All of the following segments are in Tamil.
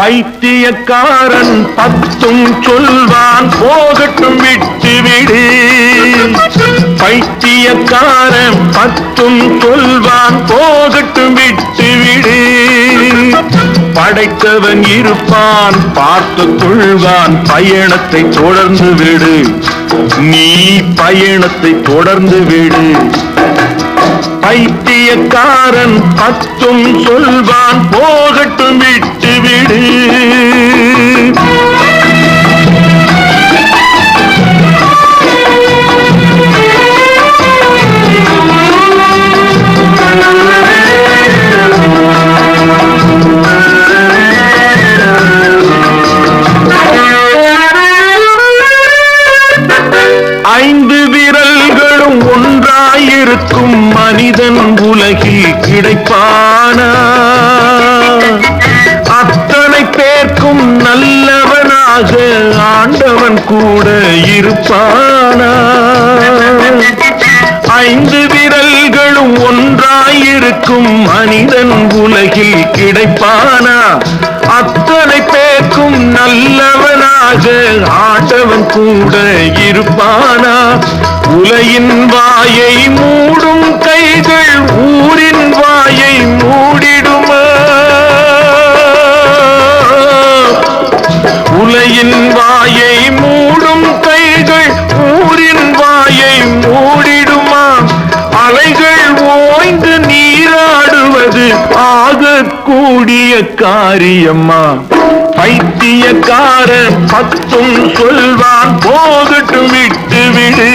பைத்தியக்காரன் பத்தும் சொல்வான் போகட்டும் விட்டு விடு பைத்தியக்காரன் பத்தும் சொல்வான் போகட்டும் விட்டு விடு படைத்தவன் இருப்பான் பார்த்து கொள்வான் பயணத்தை தொடர்ந்து விடு. நீ பயணத்தை தொடர்ந்து விடு. பைத்தியக்காரன் பத்தும் சொல்வான் போகட்டும் விட்டு விடு இருக்கும் மனிதன் உலகில் கிடைப்பானா? அத்தனை பேர்க்கும் நல்லவனாக ஆண்டவன் கூட இருப்பானா? ஐந்து விரல்களும் ஒன்றாயிருக்கும் மனிதன் உலகில் கிடைப்பானா? அத்தனை பேர்க்கும் நல்லவனாக ஆண்டவன் கூட இருப்பானா? உலையின் வாயை மூடும் கைகள் ஊரின் வாயை மூடிடுமா? உலையின் வாயை மூடும் கைகள் ஊரின் வாயை மூடிடுமா? அலைகள் ஓய்ந்து நீராடுவது ஆகக்கூடிய காரியம்மா. பைத்தியக்காரன் பத்தும் சொல்வான் போகட்டும் விட்டு விடு.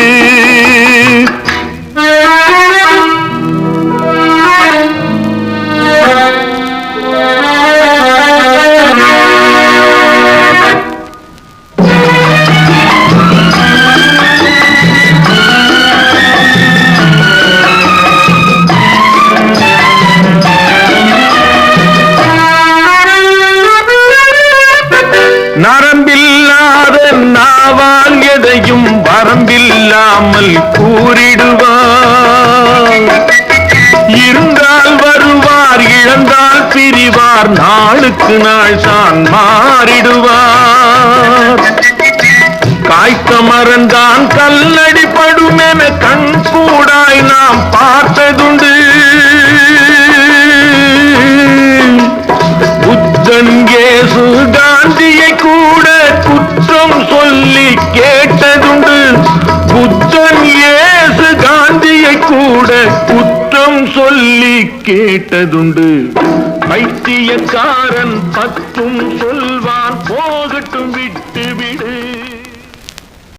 இல்லாத நாவால் எதையும் வரம்பில்லாமல் கூறிடுவார். இருந்தால் வருவார் இழந்தால் பிரிவார் நாளுக்கு நாள் தான் மாறிடுவார். காய்த்த மறந்தான் கல்லடி படுமென கண் கேட்டதுண்டு. பைத்தியக்காரன் பத்தும் சொல்வான் போகட்டும் விட்டு விடு